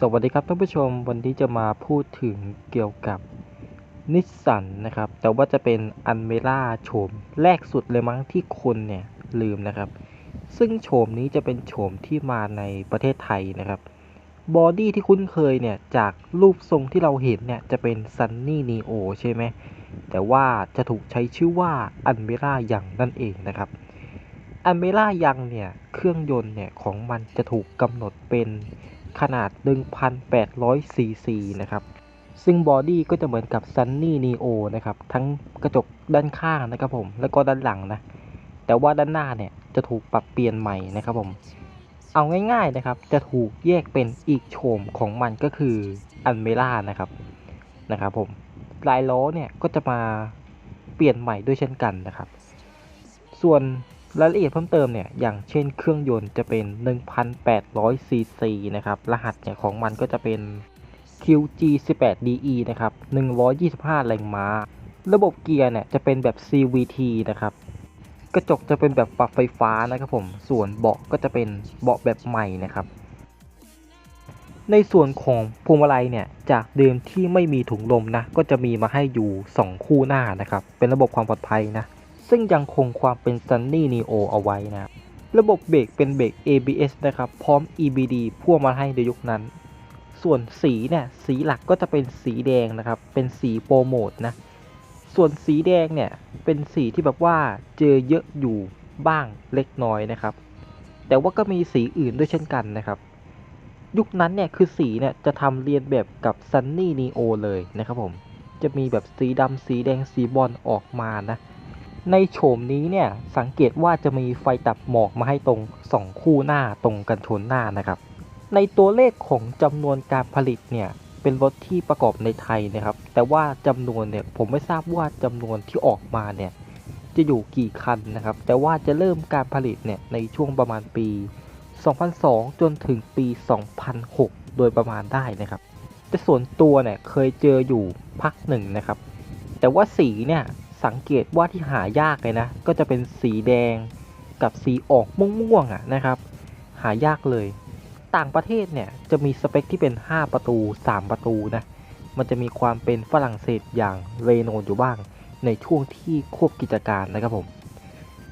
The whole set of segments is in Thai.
สวัสดีครับท่านผู้ชมวันนี้จะมาพูดถึงเกี่ยวกับนิสสันนะครับ แต่ว่าจะเป็นอันเมล่าโฉมแรกสุดเลยมั้งที่คนเนี่ยลืมนะครับ ซึ่งโฉมนี้จะเป็นโฉมที่มาในประเทศไทยนะครับบอดี้ที่คุ้นเคยเนี่ยจากรูปทรงที่เราเห็นเนี่ยจะเป็นซันนี่นีโอใช่ไหมแต่ว่าจะถูกใช้ชื่อว่าอันเมล่ายังนั่นเองนะครับอันเมล่ายังเนี่ยเครื่องยนต์เนี่ยของมันจะถูกกำหนดเป็น ขนาด 1,800ซีซีนะครับ ซึ่งบอดี้ก็จะเหมือนกับ Sunny Neo นะครับ ทั้งกระจกด้านข้างนะครับผม แล้วก็ด้านหลังนะ แต่ว่าด้านหน้าเนี่ยจะถูกปรับเปลี่ยนใหม่นะครับผม เอาง่ายๆนะครับ จะถูกแยกเป็นอีกโฉมของมันก็คืออันเมล่านะครับ นะครับผม ลายล้อเนี่ยก็จะมาเปลี่ยนใหม่ด้วยเช่นกันนะครับ ส่วน รายละเอียดเพิ่มเติมเนี่ยอย่างเช่นเครื่องยนต์จะเป็น 1,800 ซีซีนะครับ รหัสเนี่ยของมันก็จะเป็น QG18DE นะครับ 125 แรงม้า ระบบเกียร์เนี่ยจะเป็นแบบ CVT นะครับ กระจกจะเป็นแบบปรับไฟฟ้านะครับผม ส่วนเบาะก็จะเป็นเบาะแบบใหม่นะครับ ในส่วนของพวงมาลัยเนี่ยจากเดิมที่ไม่มีถุงลมนะ ก็จะมีมาให้อยู่ 2 คู่หน้านะครับ เป็นระบบความปลอดภัยนะ ซึ่งยังคงความเป็น Sunny Neo เอาไว้นะระบบเบรกเป็นเบรก ABS นะครับ พร้อม EBD พ่วงมาให้ในยุคนั้น ส่วนสีเนี่ย สีหลักก็จะเป็นสีแดงนะครับ เป็นสีโปรโมทนะ ส่วนสีแดงเนี่ย เป็นสีที่แบบว่าเจอเยอะอยู่บ้างเล็กน้อยนะครับ แต่ว่าก็มีสีอื่นด้วยเช่นกันนะครับ ยุคนั้นเนี่ย คือสีเนี่ย จะทำเรียนแบบกับ Sunny Neo เลยนะครับผม จะมีแบบสีดำสีแดงสีบอลออกมานะ ในโฉมนี้เนี่ยสังเกตว่าจะมีไฟตัดหมอกมาให้ตรง 2 คู่หน้าตรงกันชนหน้านะครับ ในตัวเลขของจำนวนการผลิตเนี่ยเป็นรถที่ประกอบในไทยนะครับ แต่ว่าจำนวนเนี่ยผมไม่ทราบว่าจำนวนที่ออกมาเนี่ยจะอยู่กี่คันนะครับ แต่ว่าจะเริ่มการผลิตเนี่ยในช่วงประมาณปี 2002 จนถึงปี 2006 โดยประมาณได้นะครับ แต่ส่วนตัวเนี่ยเคยเจออยู่พักหนึ่งนะครับ แต่ว่าสีเนี่ย สังเกตว่าที่หายากเลยนะ ก็จะเป็นสีแดงกับสีออกม่วงๆอะนะครับ หายากเลย ต่างประเทศเนี่ยจะมีสเปคที่เป็น 5 ประตู 3 ประตูนะ มันจะมีความเป็นฝรั่งเศสอย่างเรโนอยู่บ้าง ในช่วงที่ควบกิจการนะครับผม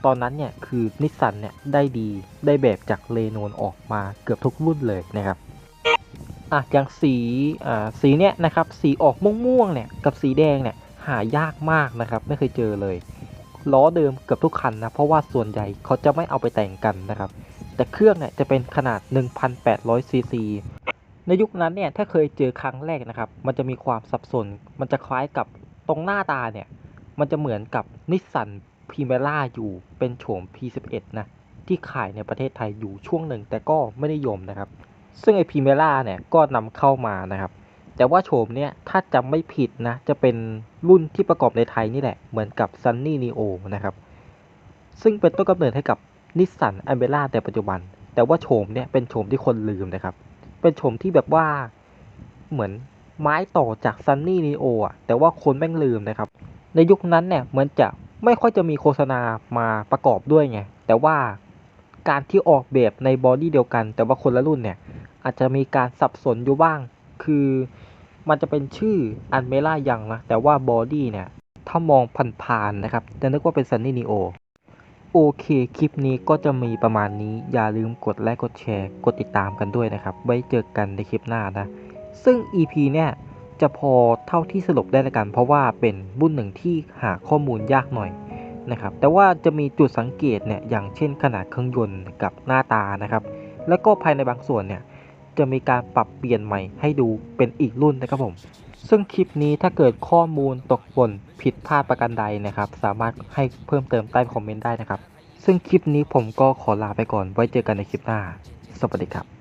ตอนนั้นเนี่ยคือนิสสันเนี่ยได้ดีได้แบบจากเรโนนออกมาเกือบทุกรุ่นเลยนะครับอะอย่างสีอ่าสีเนี่ยนะครับสีออกม่วงๆเนี่ยกับสีแดงเนี่ย หายากมากนะครับ ไม่เคยเจอเลย ล้อเดิมเกือบทุกคันนะ เพราะว่าส่วนใหญ่เขาจะไม่เอาไปแต่งกันนะครับ แต่เครื่องเนี่ยจะเป็นขนาด 1,800ซีซีในยุคนั้นเนี่ยถ้าเคยเจอครั้งแรกนะครับ มันจะมีความสับสน มันจะคล้ายกับตรงหน้าตาเนี่ย มันจะเหมือนกับนิสสันพีเมล่าอยู่เป็นโฉม P11 นะ ที่ขายในประเทศไทยอยู่ช่วงหนึ่งแต่ก็ไม่ได้ยมนะครับ ซึ่งไอพีเมล่าเนี่ยก็นำเข้ามานะครับ แต่ว่าโฉมเนี่ยถ้าจำไม่ผิดนะ จะเป็นรุ่นที่ประกอบในไทยนี่แหละ เหมือนกับ Sunny Neo นะครับ ซึ่งเป็นต้นกำเนิดให้กับนิสสันอเมร่าแต่ปัจจุบัน แต่ว่าโฉมเนี่ยเป็นโฉมที่คนลืมนะครับ เป็นโฉมที่แบบว่าเหมือนไม้ต่อจาก Sunny Neo อะแต่ว่าคนแม่งลืมนะครับ ในยุคนั้นเนี่ยเหมือนจะไม่ค่อยจะมีโฆษณามาประกอบด้วยไง แต่ว่าการที่ออกแบบในบอดี้เดียวกัน แต่ว่าคนละรุ่นเนี่ยอาจจะมีการสับสนอยู่บ้าง คือ มันจะเป็นชื่ออันเมล่ายังนะ แต่ว่าบอดี้เนี่ย ถ้ามองผ่านๆนะครับ จะนึกว่าเป็น Sunny Neo โอ โอเค คลิปนี้ก็จะมีประมาณนี้ อย่าลืมกดไลค์ กดแชร์ กดติดตามกันด้วยนะครับ ไว้เจอกันในคลิปหน้านะ ซึ่ง EP เนี่ย จะพอเท่าที่สรุปได้ละกัน เพราะว่าเป็นรุ่นหนึ่งที่หาข้อมูลยากหน่อยนะครับ แต่ว่าจะมีจุดสังเกตเนี่ย อย่างเช่นขนาดเครื่องยนต์กับหน้าตานะครับ แล้วก็ภายในบางส่วนเนี่ย จะมีการปรับเปลี่ยนใหม่ให้ดูเป็นอีกรุ่นนะครับผม ซึ่งคลิปนี้ถ้าเกิดข้อมูลตกหล่นผิดพลาดประการใดนะครับ สามารถให้เพิ่มเติมใต้คอมเมนต์ได้นะครับ ซึ่งคลิปนี้ผมก็ขอลาไปก่อนไว้เจอกันในคลิปหน้า สวัสดีครับ